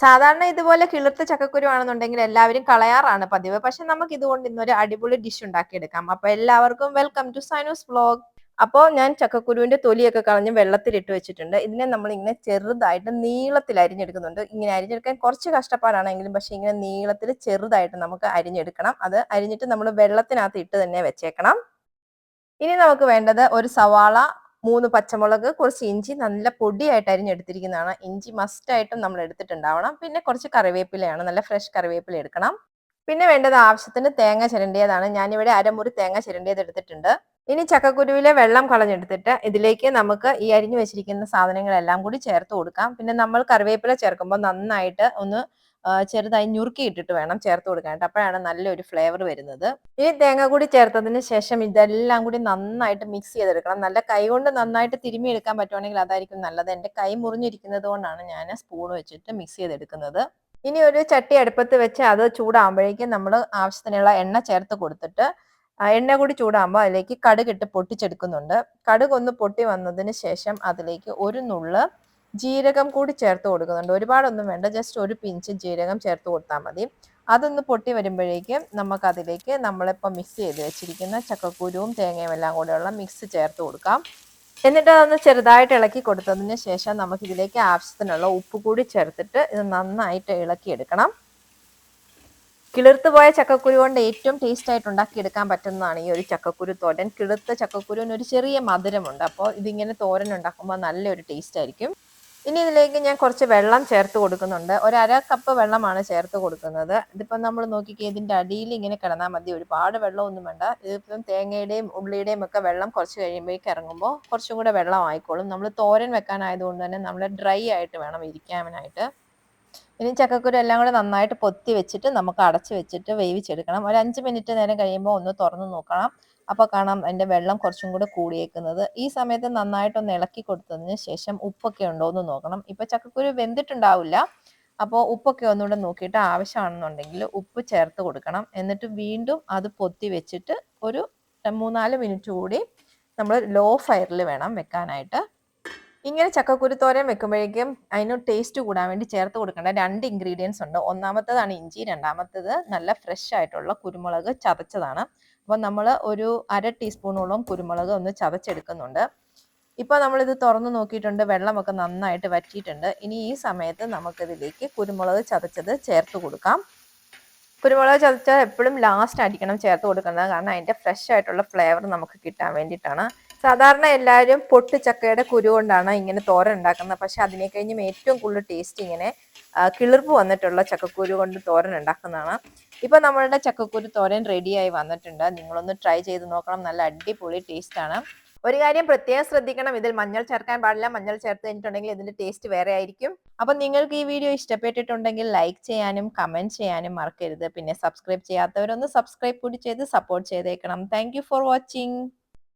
സാധാരണ ഇതുപോലെ കിളിർത്ത ചക്കക്കുരു ആണെന്നുണ്ടെങ്കിൽ എല്ലാവരും കളയാറാണ് പതിവ്. പക്ഷെ നമുക്ക് ഇതുകൊണ്ട് ഇന്നൊരു അടിപൊളി ഡിഷ് ഉണ്ടാക്കിയെടുക്കാം. അപ്പൊ എല്ലാവർക്കും വെൽക്കം ടു സൈനോസ് വ്ലോഗ് അപ്പോൾ ഞാൻ ചക്കക്കുരുവിന്റെ തൊലിയൊക്കെ കളഞ്ഞ് വെള്ളത്തിലിട്ട് വെച്ചിട്ടുണ്ട്. ഇതിനെ നമ്മൾ ഇങ്ങനെ ചെറുതായിട്ട് നീളത്തിൽ അരിഞ്ഞെടുക്കുന്നുണ്ട്. ഇങ്ങനെ അരിഞ്ഞെടുക്കാൻ കുറച്ച് കഷ്ടപ്പാടാണെങ്കിലും പക്ഷെ ഇങ്ങനെ നീളത്തിൽ ചെറുതായിട്ട് നമുക്ക് അരിഞ്ഞെടുക്കണം. അത് അരിഞ്ഞിട്ട് നമ്മൾ വെള്ളത്തിനകത്ത് ഇട്ട് തന്നെ വെച്ചേക്കണം. ഇനി നമുക്ക് വേണ്ടത് ഒരു സവാള മൂന്ന് പച്ചമുളക് കുറച്ച് ഇഞ്ചി നല്ല പൊടിയായിട്ട് അരിഞ്ഞെടുത്തിരിക്കുന്നതാണ്. ഇഞ്ചി മസ്റ്റ് ആയിട്ടും നമ്മൾ എടുത്തിട്ടുണ്ടാവണം. പിന്നെ കുറച്ച് കറിവേപ്പിലയാണ് നല്ല ഫ്രഷ് കറിവേപ്പില എടുക്കണം. പിന്നെ വേണ്ടത് ആവശ്യത്തിന് തേങ്ങ ചിരണ്ടിയതാണ്. ഞാനിവിടെ അരമുറി തേങ്ങ ചിരണ്ടിയത് എടുത്തിട്ടുണ്ട്. ഇനി ചക്കക്കുരുവിലെ വെള്ളം കളഞ്ഞെടുത്തിട്ട് ഇതിലേക്ക് നമുക്ക് ഈ അരിഞ്ഞു വെച്ചിരിക്കുന്ന സാധനങ്ങളെല്ലാം കൂടി ചേർത്ത് കൊടുക്കാം. പിന്നെ നമ്മൾ കറിവേപ്പില ചേർക്കുമ്പോൾ നന്നായിട്ട് ഒന്ന് ചെറുതായി ഞുറുക്കി ഇട്ടിട്ട് വേണം ചേർത്ത് കൊടുക്കാനായിട്ട് അപ്പോഴാണ് നല്ലൊരു ഫ്ലേവർ വരുന്നത്. ഈ തേങ്ങ കൂടി ചേർത്തതിന് ശേഷം ഇതെല്ലാം കൂടി നന്നായിട്ട് മിക്സ് ചെയ്തെടുക്കണം. നല്ല കൈ കൊണ്ട് നന്നായിട്ട് തിരുമ്മി എടുക്കാൻ പറ്റുവാണെങ്കിൽ അതായിരിക്കും നല്ലത്. എന്റെ കൈ മുറിഞ്ഞിരിക്കുന്നത് കൊണ്ടാണ് ഞാൻ സ്പൂൺ വെച്ചിട്ട് മിക്സ് ചെയ്തെടുക്കുന്നത്. ഇനി ഒരു ചട്ടി അടുപ്പത്ത് വെച്ച് അത് ചൂടാകുമ്പോഴേക്കും നമ്മൾ ആവശ്യത്തിനുള്ള എണ്ണ ചേർത്ത് കൊടുത്തിട്ട് എണ്ണ കൂടി ചൂടാകുമ്പോൾ അതിലേക്ക് കടുകിട്ട് പൊട്ടിച്ചെടുക്കുന്നുണ്ട്. കടുക് ഒന്ന് പൊട്ടി വന്നതിന് ശേഷം അതിലേക്ക് ഒരു നുള്ള് ജീരകം കൂടി ചേർത്ത് കൊടുക്കുന്നുണ്ട്. ഒരുപാടൊന്നും വേണ്ട. ജസ്റ്റ് ഒരു പിഞ്ച് ജീരകം ചേർത്ത് കൊടുത്താൽ മതി. അതൊന്ന് പൊട്ടി വരുമ്പോഴേക്കും നമുക്കതിലേക്ക് നമ്മളിപ്പോൾ മിക്സ് ചെയ്ത് വെച്ചിരിക്കുന്ന ചക്കക്കുരുവും തേങ്ങയും എല്ലാം കൂടെയുള്ള മിക്സ് ചേർത്ത് കൊടുക്കാം. എന്നിട്ട് അതൊന്ന് ചെറുതായിട്ട് ഇളക്കി കൊടുത്തതിന് ശേഷം നമുക്ക് ഇതിലേക്ക് ആവശ്യത്തിനുള്ള ഉപ്പ് കൂടി ചേർത്തിട്ട് ഇത് നന്നായിട്ട് ഇളക്കിയെടുക്കണം. കിളിർത്ത് പോയ ചക്കക്കുരു കൊണ്ട് ഏറ്റവും ടേസ്റ്റ് ആയിട്ട് ഉണ്ടാക്കിയെടുക്കാൻ പറ്റുന്നതാണ് ഈ ഒരു ചക്കക്കുരു തോരൻ. കിളിർത്ത ചക്കക്കുരുവിന് ഒരു ചെറിയ മധുരമുണ്ട്. അപ്പോൾ ഇതിങ്ങനെ തോരൻ ഉണ്ടാക്കുമ്പോൾ നല്ലൊരു ടേസ്റ്റ് ആയിരിക്കും. ഇനി ഇതിലേക്ക് ഞാൻ കുറച്ച് വെള്ളം ചേർത്ത് കൊടുക്കുന്നുണ്ട്. ഒരു അര കപ്പ് വെള്ളമാണ് ചേർത്ത് കൊടുക്കുന്നത്. ഇതിപ്പം നമ്മൾ നോക്കിക്കേ ഇതിന്റെ അടിയിൽ ഇങ്ങനെ കിടന്നാൽ മതി. ഒരുപാട് വെള്ളമൊന്നും വേണ്ട. ഇതിപ്പം തേങ്ങയുടെയും ഉള്ളിയുടെയും ഒക്കെ വെള്ളം കുറച്ച് കഴിയുമ്പോഴേക്ക് ഇറങ്ങുമ്പോൾ കുറച്ചും കൂടെ വെള്ളം ആയിക്കോളും. നമ്മൾ തോരൻ വെക്കാനായതുകൊണ്ട് തന്നെ നമ്മൾ ഡ്രൈ ആയിട്ട് വേണം ഇരിക്കാനായിട്ട്. ഇനി ചക്കക്കുരു എല്ലാം കൂടെ നന്നായിട്ട് പൊത്തി വെച്ചിട്ട് നമുക്ക് അടച്ച് വെച്ചിട്ട് വേവിച്ചെടുക്കണം. ഒരു അഞ്ച് മിനിറ്റ് നേരം കഴിയുമ്പോൾ ഒന്ന് തുറന്ന് നോക്കണം. അപ്പോൾ കാണാം അതിന്റെ വെള്ളം കുറച്ചും കൂടെ കൂടിയേക്കുന്നത്. ഈ സമയത്ത് നന്നായിട്ടൊന്ന് ഇളക്കി കൊടുത്തതിന് ശേഷം ഉപ്പൊക്കെ ഉണ്ടോ എന്ന് നോക്കണം. ഇപ്പോൾ ചക്കക്കുരു വെന്തിട്ടുണ്ടാവില്ല. അപ്പോൾ ഉപ്പൊക്കെ ഒന്നുകൂടെ നോക്കിയിട്ട് ആവശ്യമാണെന്നുണ്ടെങ്കിൽ ഉപ്പ് ചേർത്ത് കൊടുക്കണം. എന്നിട്ട് വീണ്ടും അത് പൊത്തി വെച്ചിട്ട് ഒരു മൂന്നാൽ മിനിറ്റ് കൂടി നമ്മൾ ലോ ഫയറിൽ വേണം വെക്കാനായിട്ട്. ഇങ്ങനെ ചക്കക്കുരു തോരൻ വെക്കുമ്പോഴേക്കും അതിന് ടേസ്റ്റ് കൂടാൻ വേണ്ടി ചേർത്ത് കൊടുക്കേണ്ട രണ്ട് ഇൻഗ്രീഡിയൻസ് ഉണ്ട്. ഒന്നാമത്തതാണ് ഇഞ്ചി രണ്ടാമത്തത് നല്ല ഫ്രഷ് ആയിട്ടുള്ള കുരുമുളക് ചതച്ചതാണ്. അപ്പോൾ നമ്മൾ ഒരു അര ടീസ്പൂണോളം കുരുമുളക് ഒന്ന് ചതച്ചെടുക്കുന്നുണ്ട്. ഇപ്പോൾ നമ്മളിത് തുറന്ന് നോക്കിയിട്ടുണ്ട്. വെള്ളമൊക്കെ നന്നായിട്ട് വറ്റിയിട്ടുണ്ട്. ഇനി ഈ സമയത്ത് നമുക്കിതിലേക്ക് കുരുമുളക് ചതച്ചത് ചേർത്ത് കൊടുക്കാം. കുരുമുളക് ചതച്ചാൽ എപ്പോഴും ലാസ്റ്റ് അടിക്കണം ചേർത്ത് കൊടുക്കുന്നത് കാരണം അതിന്റെ ഫ്രഷ് ആയിട്ടുള്ള ഫ്ലേവർ നമുക്ക് കിട്ടാൻ വേണ്ടിയിട്ടാണ്. സാധാരണ എല്ലാവരും പൊട്ട് ചക്കയുടെ കുരു കൊണ്ടാണ് ഇങ്ങനെ തോരൻ ഉണ്ടാക്കുന്നത്. പക്ഷെ അതിനെ കഴിഞ്ഞും ഏറ്റവും കൂടുതൽ ടേസ്റ്റ് ഇങ്ങനെ കിളിർപ്പ് വന്നിട്ടുള്ള ചക്കക്കുരു കൊണ്ട് തോരൻ ഉണ്ടാക്കുന്നതാണ്. ഇപ്പൊ നമ്മളുടെ ചക്കക്കുരു തോരൻ റെഡിയായി വന്നിട്ടുണ്ട്. നിങ്ങളൊന്ന് ട്രൈ ചെയ്ത് നോക്കണം. നല്ല അടിപൊളി ടേസ്റ്റ് ആണ്. ഒരു കാര്യം പ്രത്യേകം ശ്രദ്ധിക്കണം. ഇതിൽ മഞ്ഞൾ ചേർക്കാൻ പാടില്ല. മഞ്ഞൾ ചേർത്ത് കഴിഞ്ഞിട്ടുണ്ടെങ്കിൽ ഇതിന്റെ ടേസ്റ്റ് വേറെ ആയിരിക്കും. അപ്പൊ നിങ്ങൾക്ക് ഈ വീഡിയോ ഇഷ്ടപ്പെട്ടിട്ടുണ്ടെങ്കിൽ ലൈക്ക് ചെയ്യാനും കമന്റ് ചെയ്യാനും മറക്കരുത്. പിന്നെ സബ്സ്ക്രൈബ് ചെയ്യാത്തവരൊന്ന് സബ്സ്ക്രൈബ് കൂടി ചെയ്ത് സപ്പോർട്ട് ചെയ്തേക്കണം. Thank for watching